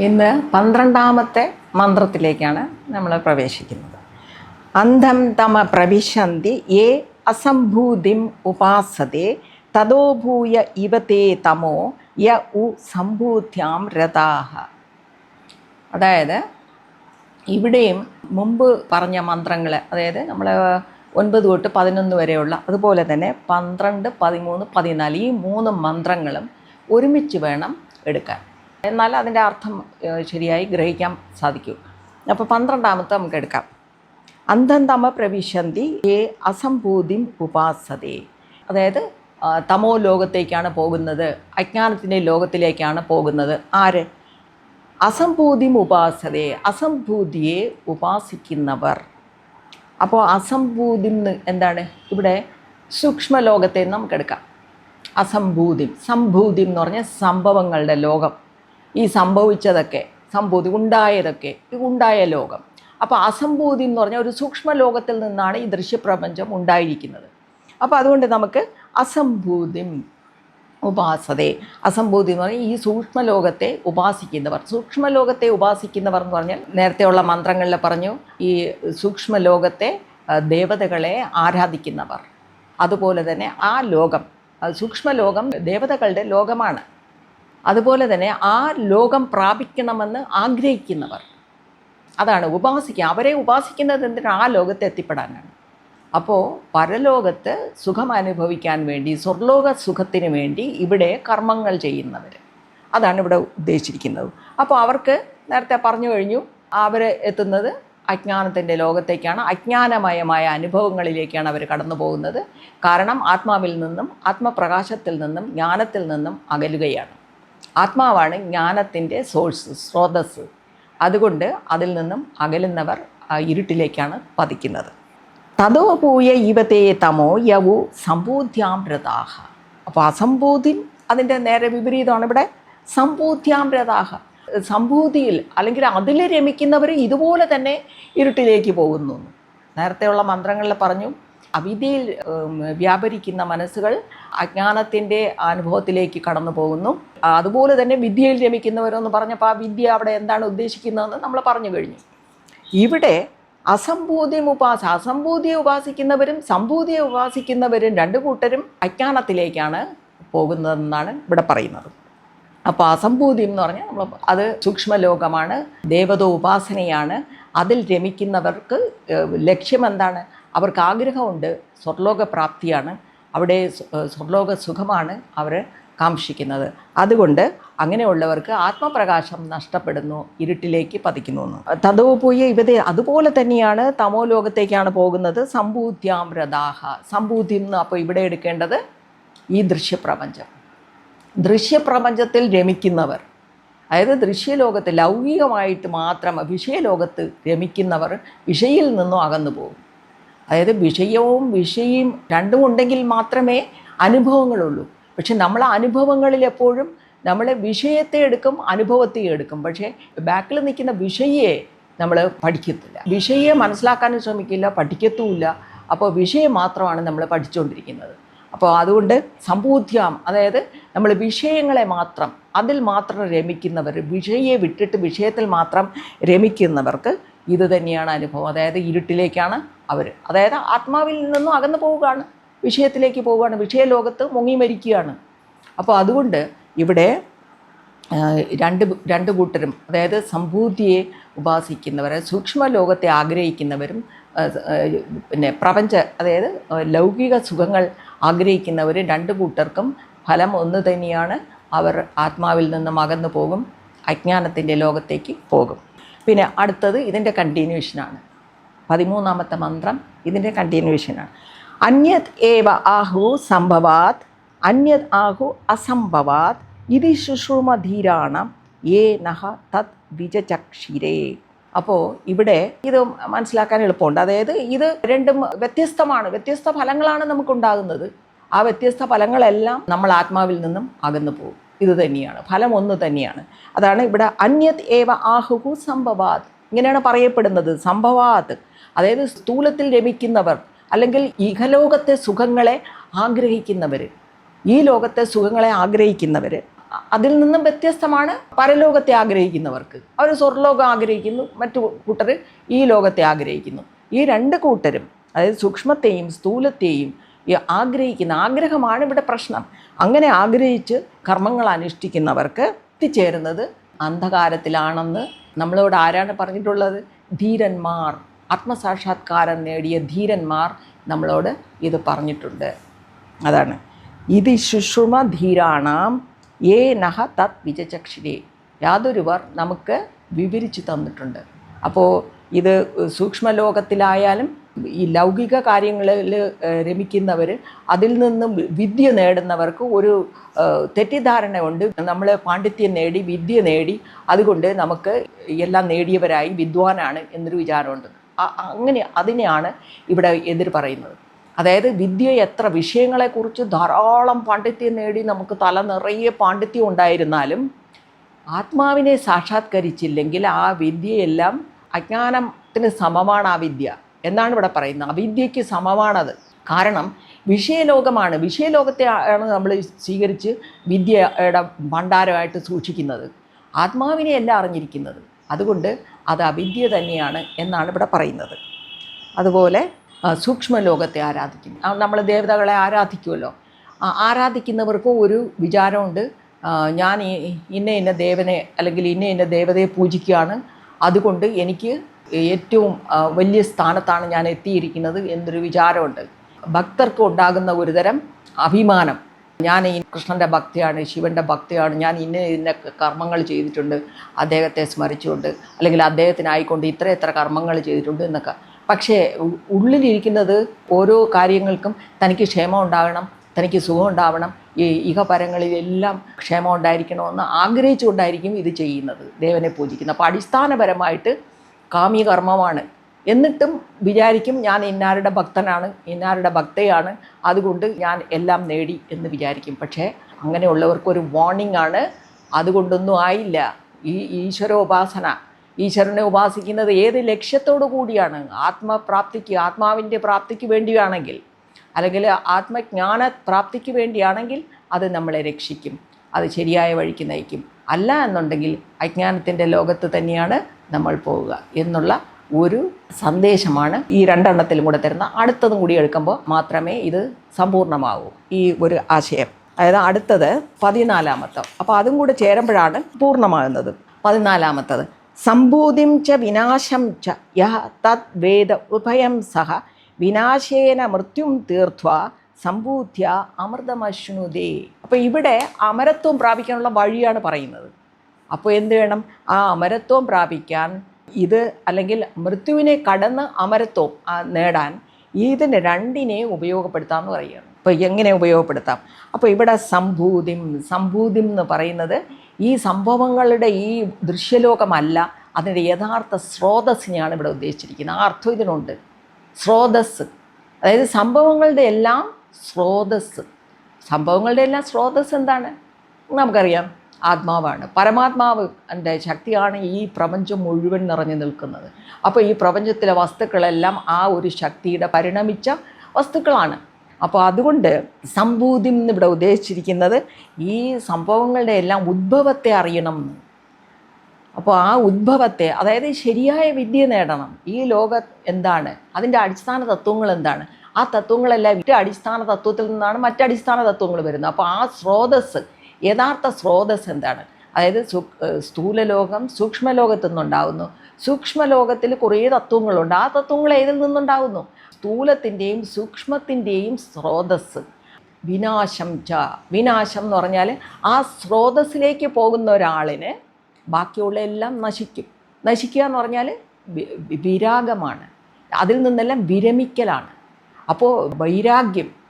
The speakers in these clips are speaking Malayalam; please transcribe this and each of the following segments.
ഇന്ന് പന്ത്രണ്ടാമത്തെ മന്ത്രത്തിലേക്കാണ് നമ്മൾ പ്രവേശിക്കുന്നത്. അന്ധം തമ പ്രവിശന്തി ഏ അസംഭൂതിം ഉപാസതേ തദോഭൂയ ഇവതേ തമോ യ ഉ സംഭൂത്യാം രഥാഹ. അതായത് ഇവിടെയും മുമ്പ് പറഞ്ഞ മന്ത്രങ്ങൾ അതായത് നമ്മൾ ഒൻപത് തൊട്ട് പതിനൊന്ന് വരെയുള്ള അതുപോലെ തന്നെ പന്ത്രണ്ട് പതിമൂന്ന് പതിനാല് ഈ മൂന്ന് മന്ത്രങ്ങളും ഒരുമിച്ച് വേണം എടുക്കാൻ. എന്നാൽ അതിന്റെ അർത്ഥം ശരിയായി ഗ്രഹിക്കാൻ സാധിക്കൂ. അപ്പോൾ പന്ത്രണ്ടാമത്തെ നമുക്ക് എടുക്കാം. അന്ധം തമ പ്രവിശന്തി ഏ അസംഭൂതിം ഉപാസതേ. അതായത് തമോ ലോകത്തേക്കാണ് പോകുന്നത് അജ്ഞാനത്തിന്റെ ലോകത്തിലേക്കാണ് പോകുന്നത്. ആര്? അസംഭൂതിം ഉപാസതേ. അസംഭൂതിയെ ഉപാസിക്കുന്നവർ. അപ്പോൾ അസംഭൂതി എന്താണ്? ഇവിടെ സൂക്ഷ്മ ലോകത്തെ നമുക്കെടുക്കാം അസംഭൂതി. സംഭൂതി എന്ന് പറഞ്ഞാൽ സംഭവങ്ങളുടെ ലോകം. ഈ സംഭവിച്ചതൊക്കെ സംഭൂതി ഉണ്ടായതൊക്കെ ഉണ്ടായ ലോകം. അപ്പോൾ അസംഭൂതി എന്ന് പറഞ്ഞാൽ ഒരു സൂക്ഷ്മ ലോകത്തിൽ നിന്നാണ് ഈ ദൃശ്യപ്രപഞ്ചം ഉണ്ടായിരിക്കുന്നത്. അപ്പോൾ അതുകൊണ്ട് നമുക്ക് അസംഭൂതിം ഉപാസതേ. അസംഭൂതി എന്ന് പറഞ്ഞാൽ ഈ സൂക്ഷ്മലോകത്തെ ഉപാസിക്കുന്നവർ. സൂക്ഷ്മലോകത്തെ ഉപാസിക്കുന്നവർ എന്ന് പറഞ്ഞാൽ നേരത്തെയുള്ള മന്ത്രങ്ങളിൽ പറഞ്ഞു ഈ സൂക്ഷ്മ ലോകത്തെ ദേവതകളെ ആരാധിക്കുന്നവർ. അതുപോലെ തന്നെ ആ ലോകം ആ സൂക്ഷ്മലോകം ദേവതകളുടെ ലോകമാണ്. അതുപോലെ തന്നെ ആ ലോകം പ്രാപിക്കണമെന്ന് ആഗ്രഹിക്കുന്നവർ. അതാണ് ഉപാസിക്കുക. അവരെ ഉപാസിക്കുന്നത് എന്തിനാണ് ആ ലോകത്ത് എത്തിപ്പെടാനാണ്. അപ്പോൾ പരലോകത്ത് സുഖം അനുഭവിക്കാൻ വേണ്ടി സ്വർലോക സുഖത്തിന് വേണ്ടി ഇവിടെ കർമ്മങ്ങൾ ചെയ്യുന്നവർ അതാണ് ഇവിടെ ഉദ്ദേശിച്ചിരിക്കുന്നത്. അപ്പോൾ അവർക്ക് നേരത്തെ പറഞ്ഞു കഴിഞ്ഞു അവർ എത്തുന്നത് അജ്ഞാനത്തിന്റെ ലോകത്തേക്കാണ്. അജ്ഞാനമയമായ അനുഭവങ്ങളിലേക്കാണ് അവർ കടന്നു പോകുന്നത്. കാരണം ആത്മാവിൽ നിന്നും ആത്മപ്രകാശത്തിൽ നിന്നും ജ്ഞാനത്തിൽ നിന്നും അകലുകയാണ്. ആത്മാവാണ് ജ്ഞാനത്തിന്റെ സോഴ്സ് സ്രോതസ് അതുകൊണ്ട് അതിൽ നിന്നും അകലുന്നവർ ഇരുട്ടിലേക്കാണ് പതിക്കുന്നത്. തതോ പൂയ ഇവതേ തമോ യവു സമ്പൂദ്ധ്യാമൃതാഹ അപ്പോൾ അസംബൂതി അതിന്റെ നേരെ വിപരീതമാണ് ഇവിടെ. സമ്പൂദ്ധ്യാമൃതാഹ സംഭൂതിയിൽ അല്ലെങ്കിൽ അതിൽ രമിക്കുന്നവർ ഇതുപോലെ തന്നെ ഇരുട്ടിലേക്ക് പോകുന്നു. നേരത്തെയുള്ള മന്ത്രങ്ങളിൽ പറഞ്ഞു അവിദ്യയിൽ വ്യാപരിക്കുന്ന മനസ്സുകൾ അജ്ഞാനത്തിന്റെ അനുഭവത്തിലേക്ക് കടന്നു പോകുന്നു. അതുപോലെ തന്നെ വിദ്യയിൽ രമിക്കുന്നവരെന്ന് പറഞ്ഞപ്പോൾ ആ വിദ്യ അവിടെ എന്താണ് ഉദ്ദേശിക്കുന്നതെന്ന് നമ്മൾ പറഞ്ഞു കഴിഞ്ഞു. ഇവിടെ അസംബോധ്യം ഉപാസ അസംബോധ്യം ഉപാസിക്കുന്നവരും സംബോധ്യം ഉപാസിക്കുന്നവരും രണ്ടു കൂട്ടരും അജ്ഞാനത്തിലേക്കാണ് പോകുന്നതെന്നാണ് ഇവിടെ പറയുന്നത്. അപ്പോൾ അസംബോധ്യം എന്ന് പറഞ്ഞാൽ നമ്മൾ അത് സൂക്ഷ്മലോകമാണ് ദേവത ഉപാസനയാണ്. അതിൽ രമിക്കുന്നവർക്ക് ലക്ഷ്യമെന്താണ് അവർക്ക് ആഗ്രഹമുണ്ട് സ്വർലോക പ്രാപ്തിയാണ് അവിടെ സ്വർലോക സുഖമാണ് അവർ കാംക്ഷിക്കുന്നത്. അതുകൊണ്ട് അങ്ങനെയുള്ളവർക്ക് ആത്മപ്രകാശം നഷ്ടപ്പെടുന്നു ഇരുട്ടിലേക്ക് പതിക്കുന്നു തതോ പോയ ഇവതെ അതുപോലെ തന്നെയാണ് തമോ ലോകത്തേക്കാണ് പോകുന്നത് സംഭൂത്യാം രഥാഹ സംഭൂതി എന്ന് അപ്പോൾ ഇവിടെ എടുക്കേണ്ടത് ഈ ദൃശ്യപ്രപഞ്ചം. ദൃശ്യപ്രപഞ്ചത്തിൽ രമിക്കുന്നവർ അതായത് ദൃശ്യലോകത്ത് ലൗകികമായിട്ട് മാത്രം വിഷയലോകത്ത് രമിക്കുന്നവർ വിഷയിൽ നിന്നും അകന്നു പോകും. അതായത് വിഷയവും വിഷയും രണ്ടും ഉണ്ടെങ്കിൽ മാത്രമേ അനുഭവങ്ങളുള്ളൂ. പക്ഷെ നമ്മൾ അനുഭവങ്ങളിൽ എപ്പോഴും നമ്മൾ വിഷയത്തെ എടുക്കും അനുഭവത്തെ എടുക്കും. പക്ഷേ ബാക്കിൽ നിൽക്കുന്ന വിഷയെ നമ്മൾ പഠിക്കത്തില്ല. വിഷയെ മനസ്സിലാക്കാനും ശ്രമിക്കില്ല പഠിക്കത്തുമില്ല. അപ്പോൾ വിഷയം മാത്രമാണ് നമ്മൾ പഠിച്ചുകൊണ്ടിരിക്കുന്നത്. അപ്പോൾ അതുകൊണ്ട് സമ്പൂധ്യം അതായത് നമ്മൾ വിഷയങ്ങളെ മാത്രം അതിൽ മാത്രം രമിക്കുന്നവർ വിഷയെ വിട്ടിട്ട് വിഷയത്തിൽ മാത്രം രമിക്കുന്നവർക്ക് ഇത് തന്നെയാണ് അനുഭവം. അതായത് ഇരുട്ടിലേക്കാണ് അവർ അതായത് ആത്മാവിൽ നിന്നും അകന്നു പോവുകയാണ്. വിഷയത്തിലേക്ക് പോവുകയാണ്. വിഷയലോകത്ത് മുങ്ങി മരിക്കുകയാണ്. അപ്പോൾ അതുകൊണ്ട് ഇവിടെ രണ്ട് രണ്ട് കൂട്ടരും അതായത് സംഭൂതിയെ ഉപാസിക്കുന്നവർ സൂക്ഷ്മ ലോകത്തെ ആഗ്രഹിക്കുന്നവരും പിന്നെ പ്രപഞ്ച അതായത് ലൗകിക സുഖങ്ങൾ ആഗ്രഹിക്കുന്നവരും രണ്ട് കൂട്ടർക്കും ഫലം ഒന്ന് തന്നെയാണ്. അവർ ആത്മാവിൽ നിന്നും അകന്നു പോകും. അജ്ഞാനത്തിന്റെ ലോകത്തേക്ക് പോകും. പിന്നെ അടുത്തത് ഇതിന്റെ കണ്ടിന്യൂഷനാണ് പതിമൂന്നാമത്തെ മന്ത്രം ഇതിന്റെ കണ്ടിന്യൂഷനാണ് അന്യത് ഏവ ആഹു സംഭവാത് അന്യത് ആഹു അസംഭവാത് ഇതി ശുശ്രൂമധീരാണം ഏ നഹ തത് വിജചക്ഷിരേ. അപ്പോൾ ഇവിടെ ഇത് മനസ്സിലാക്കാൻ എളുപ്പമുണ്ട്. അതായത് ഇത് രണ്ടും വ്യത്യസ്തമാണ്. വ്യത്യസ്ത ഫലങ്ങളാണ് നമുക്കുണ്ടാകുന്നത്. ആ വ്യത്യസ്ത ഫലങ്ങളെല്ലാം നമ്മൾ ആത്മാവിൽ നിന്നും അകന്നു പോകും. ഇത് തന്നെയാണ്. ഫലം ഒന്ന് തന്നെയാണ്. അതാണ് ഇവിടെ അന്യത് ഏവ ആഹുഹു സംഭവാത്. ഇങ്ങനെയാണ് പറയപ്പെടുന്നത് സംഭവാത്. അതായത് സ്ഥൂലത്തിൽ രമിക്കുന്നവർ അല്ലെങ്കിൽ ഇഹലോകത്തെ സുഖങ്ങളെ ആഗ്രഹിക്കുന്നവർ ഈ ലോകത്തെ സുഖങ്ങളെ ആഗ്രഹിക്കുന്നവർ അതിൽ നിന്നും വ്യത്യസ്തമാണ് പരലോകത്തെ ആഗ്രഹിക്കുന്നവർക്ക്. അവർ സ്വർലോകം ആഗ്രഹിക്കുന്നു മറ്റു കൂട്ടർ ഈ ലോകത്തെ ആഗ്രഹിക്കുന്നു. ഈ രണ്ട് കൂട്ടരും അതായത് സൂക്ഷ്മത്തെയും സ്ഥൂലത്തെയും ആഗ്രഹിക്കുന്ന ആഗ്രഹമാണ് ഇവിടെ പ്രശ്നം. അങ്ങനെ ആഗ്രഹിച്ച് കർമ്മങ്ങൾ അനുഷ്ഠിക്കുന്നവർക്ക് എത്തിച്ചേരുന്നത് അന്ധകാരത്തിലാണെന്ന് നമ്മളോട് ആരാണ് പറഞ്ഞിട്ടുള്ളത്? ധീരന്മാർ. ആത്മസാക്ഷാത്കാരം നേടിയ ധീരന്മാർ നമ്മളോട് ഇത് പറഞ്ഞിട്ടുണ്ട്. അതാണ്. ഇത് ശുശ്രുമ ധീരാണാം ഏ നഹ തത് വിജചക്ഷിരേ യാതൊരുവർ നമുക്ക് വിവരിച്ചു തന്നിട്ടുണ്ട്. അപ്പോൾ ഇത് സൂക്ഷ്മലോകത്തിലായാലും ഈ ലൗകിക കാര്യങ്ങളിൽ രമിക്കുന്നവർ അതിൽ നിന്നും വിദ്യ നേടുന്നവർക്ക് ഒരു തെറ്റിദ്ധാരണ ഉണ്ട് നമ്മൾ പാണ്ഡിത്യം നേടി വിദ്യ നേടി അതുകൊണ്ട് നമുക്ക് എല്ലാം നേടിയവരായി വിദ്വാനാണ് എന്നൊരു വിചാരമുണ്ട്. അങ്ങനെ അതിനെയാണ് ഇവിടെ എതിർ പറയുന്നത്. അതായത് വിദ്യ എത്ര വിഷയങ്ങളെക്കുറിച്ച് ധാരാളം പാണ്ഡിത്യം നേടി നമുക്ക് തല നിറയെ പാണ്ഡിത്യം ഉണ്ടായിരുന്നാലും ആത്മാവിനെ സാക്ഷാത്കരിച്ചില്ലെങ്കിൽ ആ വിദ്യയെല്ലാം അജ്ഞാനത്തിന് സമമാണ് ആ വിദ്യ. എന്നാണ് ഇവിടെ പറയുന്നത്. അവിദ്യയ്ക്ക് സമമാണത്. കാരണം വിഷയലോകമാണ്. വിഷയലോകത്തെ ആണ് നമ്മൾ സ്വീകരിച്ച് വിദ്യയുടെ ഭണ്ഡാരമായിട്ട് സൂക്ഷിക്കുന്നത്. ആത്മാവിനെ അല്ല അറിഞ്ഞിരിക്കുന്നത്. അതുകൊണ്ട് അത് അവിദ്യ തന്നെയാണ് എന്നാണ് ഇവിടെ പറയുന്നത്. അതുപോലെ സൂക്ഷ്മ ലോകത്തെ ആരാധിക്കും നമ്മൾ ദേവതകളെ ആരാധിക്കുമല്ലോ. ആരാധിക്കുന്നവർക്കും ഒരു വിചാരമുണ്ട്. ഞാൻ ഇന്ന ഇന്ന ദേവനെ അല്ലെങ്കിൽ ഇന്ന ഇന്ന ദേവതയെ പൂജിക്കുകയാണ്. അതുകൊണ്ട് എനിക്ക് ഏറ്റവും വലിയ സ്ഥാനത്താണ് ഞാൻ എത്തിയിരിക്കുന്നത് എന്നൊരു വിചാരമുണ്ട്. ഭക്തർക്ക് ഉണ്ടാകുന്ന ഒരുതരം അഭിമാനം. ഞാൻ ഈ കൃഷ്ണന്റെ ഭക്തിയാണ് ശിവന്റെ ഭക്തിയാണ്. ഞാൻ ഇന്ന ഇന്ന കർമ്മങ്ങൾ ചെയ്തിട്ടുണ്ട് അദ്ദേഹത്തെ സ്മരിച്ചുകൊണ്ട് അല്ലെങ്കിൽ അദ്ദേഹത്തിനായിക്കൊണ്ട് ഇത്ര ഇത്ര കർമ്മങ്ങൾ ചെയ്തിട്ടുണ്ട് എന്നൊക്കെ. പക്ഷേ ഉള്ളിലിരിക്കുന്നത് ഓരോ കാര്യങ്ങൾക്കും തനിക്ക് ക്ഷേമം ഉണ്ടാകണം തനിക്ക് സുഖം ഉണ്ടാവണം. ഈ ഇഹപരങ്ങളിലെല്ലാം ക്ഷേമം ഉണ്ടായിരിക്കണമെന്ന് ആഗ്രഹിച്ചുകൊണ്ടായിരിക്കും ഇത് ചെയ്യുന്നത് ദേവനെ പൂജിക്കുന്നത്. അപ്പോൾ അടിസ്ഥാനപരമായിട്ട് കാമ്യകർമ്മമാണ് എന്നിട്ടും വിചാരിക്കും ഞാൻ ഇന്നാരുടെ ഭക്തനാണ് ഇന്നാരുടെ ഭക്തയാണ്. അതുകൊണ്ട് ഞാൻ എല്ലാം നേടി എന്ന് വിചാരിക്കും. പക്ഷേ അങ്ങനെയുള്ളവർക്കൊരു വാർണിംഗ് ആണ്. അതുകൊണ്ടൊന്നും ആയില്ല. ഈ ഈശ്വരോപാസന ഈശ്വരനെ ഉപാസിക്കുന്നത് ഏത് ലക്ഷ്യത്തോടു കൂടിയാണ്? ആത്മപ്രാപ്തിക്ക് ആത്മാവിന്റെ പ്രാപ്തിക്ക് വേണ്ടിയാണെങ്കിൽ അല്ലെങ്കിൽ ആത്മജ്ഞാന പ്രാപ്തിക്ക് വേണ്ടിയാണെങ്കിൽ അത് നമ്മളെ രക്ഷിക്കും. അത് ശരിയായ വഴിക്ക് നയിക്കും. അല്ല എന്നുണ്ടെങ്കിൽ അജ്ഞാനത്തിന്റെ ലോകത്ത് തന്നെയാണ് നമ്മൾ പോവുക എന്നുള്ള ഒരു സന്ദേശമാണ് ഈ രണ്ടെണ്ണത്തിലും കൂടെ തരുന്ന. അടുത്തതും കൂടി എടുക്കുമ്പോൾ മാത്രമേ ഇത് സമ്പൂർണമാകൂ ഈ ഒരു ആശയം. അതായത് അടുത്തത് പതിനാലാമത്തെ. അപ്പോൾ അതും കൂടെ ചേരുമ്പോഴാണ് പൂർണമാകുന്നത്. പതിനാലാമത്തത്. സംഭൂതിം ച വിനാശം ച യഹ തത് വേദ ഉഭയം സഹ വിനാശേന മൃത്യും തീർത്ഥ സംഭൂത്യ അമൃതമശ്നുതേ. അപ്പോൾ ഇവിടെ അമരത്വം പ്രാപിക്കാനുള്ള വഴിയാണ് പറയുന്നത്. അപ്പോൾ എന്ത് വേണം? ആ അമരത്വം പ്രാപിക്കാൻ ഇത് അല്ലെങ്കിൽ മൃത്യുവിനെ കടന്ന് അമരത്വം നേടാൻ ഇതിന് രണ്ടിനെയും ഉപയോഗപ്പെടുത്താമെന്ന് പറയുകയാണ് അപ്പോൾ എങ്ങനെ ഉപയോഗപ്പെടുത്താം? അപ്പോൾ ഇവിടെ സംഭൂതിം സംഭൂതിം എന്ന് പറയുന്നത് ഈ സംഭവങ്ങളുടെ ഈ ദൃശ്യലോകമല്ല അതിന്റെ യഥാർത്ഥ സ്രോതസ്സിനെയാണ് ഇവിടെ ഉദ്ദേശിച്ചിരിക്കുന്നത്. ആ അർത്ഥം ഇതിനുണ്ട്. സ്രോതസ് അതായത് സംഭവങ്ങളുടെ എല്ലാം സ്രോതസ് സംഭവങ്ങളുടെ എല്ലാം സ്രോതസ് എന്താണ്? നമുക്കറിയാം. ആത്മാവാണ്. പരമാത്മാവ് എന്റെ ശക്തിയാണ് ഈ പ്രപഞ്ചം മുഴുവൻ നിറഞ്ഞു നിൽക്കുന്നത്. അപ്പോൾ ഈ പ്രപഞ്ചത്തിലെ വസ്തുക്കളെല്ലാം ആ ഒരു ശക്തിയുടെ പരിണമിച്ച വസ്തുക്കളാണ്. അപ്പോൾ അതുകൊണ്ട് സംഭൂതി ഇവിടെ ഉദ്ദേശിച്ചിരിക്കുന്നത് ഈ സംഭവങ്ങളുടെ എല്ലാം ഉദ്ഭവത്തെ അറിയണം അപ്പോൾ ആ ഉദ്ഭവത്തെ അതായത് ശരിയായ വിദ്യ നേടണം. ഈ ലോക എന്താണ്? അതിന്റെ അടിസ്ഥാന തത്വങ്ങൾ എന്താണ്? ആ തത്വങ്ങളെല്ലാം ഒരു അടിസ്ഥാന തത്വത്തിൽ നിന്നാണ് മറ്റടിസ്ഥാന തത്വങ്ങൾ വരുന്നത്. അപ്പോൾ ആ സ്രോതസ് യഥാർത്ഥ സ്രോതസ് എന്താണ്? അതായത് സു സ്ഥൂലലോകം സൂക്ഷ്മലോകത്തു നിന്നുണ്ടാകുന്നു സൂക്ഷ്മലോകത്തിൽ കുറേ തത്വങ്ങളുണ്ട്. ആ തത്വങ്ങൾ ഏതിൽ നിന്നുണ്ടാകുന്നു സ്ഥൂലത്തിന്റെയും സൂക്ഷ്മത്തിന്റെയും സ്രോതസ് വിനാശം ച വിനാശം എന്ന് പറഞ്ഞാൽ ആ സ്രോതസ്സിലേക്ക് പോകുന്ന ഒരാളിന് ബാക്കിയുള്ള എല്ലാം നശിക്കും. നശിക്കുക എന്ന് പറഞ്ഞാൽ വിരാഗമാണ്. അതിൽ നിന്നെല്ലാം വിരമിക്കലാണ്. അപ്പോൾ വൈരാഗ്യം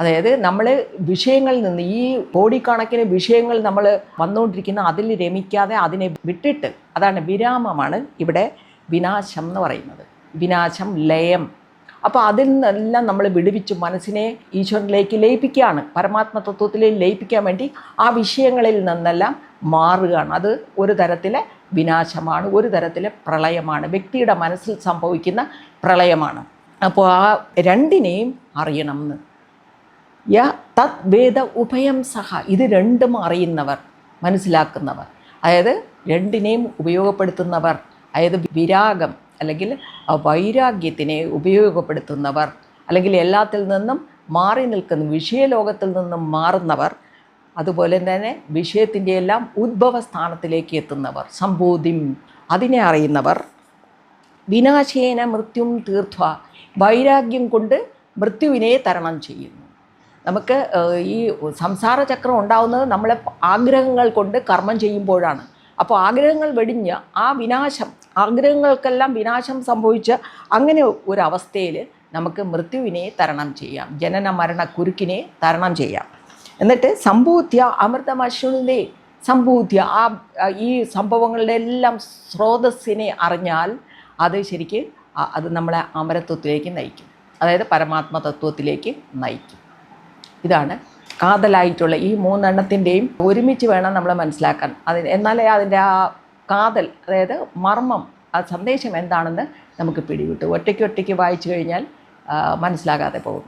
അതായത് നമ്മൾ വിഷയങ്ങളിൽ നിന്ന് ഈ കോടിക്കണക്കിന് വിഷയങ്ങൾ നമ്മൾ വന്നുകൊണ്ടിരിക്കുന്ന അതിൽ രമിക്കാതെ അതിനെ വിട്ടിട്ട് അതാണ് വിരാമമാണ് ഇവിടെ വിനാശം എന്ന് പറയുന്നത്. വിനാശം ലയം. അപ്പോൾ അതിൽ നിന്നെല്ലാം നമ്മൾ വിടുവിച്ച് മനസ്സിനെ ഈശ്വരനിലേക്ക് ലയിപ്പിക്കുകയാണ്. പരമാത്മ തത്വത്തിൽ ലയിപ്പിക്കാൻ വേണ്ടി ആ വിഷയങ്ങളിൽ നിന്നെല്ലാം മാറുകയാണ്. അത് ഒരു തരത്തിലെ വിനാശമാണ് ഒരു തരത്തിലെ പ്രളയമാണ്. വ്യക്തിയുടെ മനസ്സിൽ സംഭവിക്കുന്ന പ്രളയമാണ്. അപ്പോൾ ആ രണ്ടിനെയും അറിയണം എന്ന്. യ തത് വേദ ഉഭയം സഹ. ഇത് രണ്ടും അറിയുന്നവർ മനസ്സിലാക്കുന്നവർ. അതായത് രണ്ടിനെയും ഉപയോഗപ്പെടുത്തുന്നവർ അതായത് വിരാഗം അല്ലെങ്കിൽ വൈരാഗ്യത്തിനെ ഉപയോഗപ്പെടുത്തുന്നവർ അല്ലെങ്കിൽ എല്ലാത്തിൽ നിന്നും മാറി നിൽക്കുന്ന വിഷയലോകത്തിൽ നിന്നും മാറുന്നവർ അതുപോലെ തന്നെ വിഷയത്തിന്റെ എല്ലാം ഉദ്ഭവ സ്ഥാനത്തിലേക്ക് എത്തുന്നവർ സംബോധിം അതിനെ അറിയുന്നവർ. വിനാശേന മൃത്യും തീർഥ വൈരാഗ്യം കൊണ്ട് മൃത്യുവിനെ തരണം ചെയ്യുന്നു. നമുക്ക് ഈ സംസാര ചക്രം ഉണ്ടാവുന്നത് നമ്മളെ ആഗ്രഹങ്ങൾ കൊണ്ട് കർമ്മം ചെയ്യുമ്പോഴാണ്. അപ്പോൾ ആഗ്രഹങ്ങൾ വെടിഞ്ഞ് ആ വിനാശം ആഗ്രഹങ്ങൾക്കെല്ലാം വിനാശം സംഭവിച്ച അങ്ങനെ ഒരു അവസ്ഥയിൽ നമുക്ക് മൃത്യുവിനെ തരണം ചെയ്യാം. ജനന മരണ കുരുക്കിനെ തരണം ചെയ്യാം. എന്നിട്ട് സമ്പൂത്യ അമൃതമശ്വനെ സമ്പൂത്യ ആ ആ ഈ സംഭവങ്ങളുടെ എല്ലാം സ്രോതസ്സിനെ അറിഞ്ഞാൽ അത് ശരിക്ക് അത് നമ്മളെ അമരത്വത്തിലേക്ക് നയിക്കും. അതായത് പരമാത്മ തത്വത്തിലേക്ക് നയിക്കും. ഇതാണ് കാതലായിട്ടുള്ള ഈ മൂന്നെണ്ണത്തിന്റെയും ഒരുമിച്ച് വേണം നമ്മൾ മനസ്സിലാക്കാൻ. അതിന് എന്നാലേ അതിന്റെ ആ കാതൽ അതായത് മർമ്മം ആ സന്ദേശം എന്താണെന്ന് നമുക്ക് പിടികിട്ടും. ഒറ്റയ്ക്ക് ഒറ്റയ്ക്ക് വായിച്ചു കഴിഞ്ഞാൽ മനസ്സിലാകാതെ പോകും.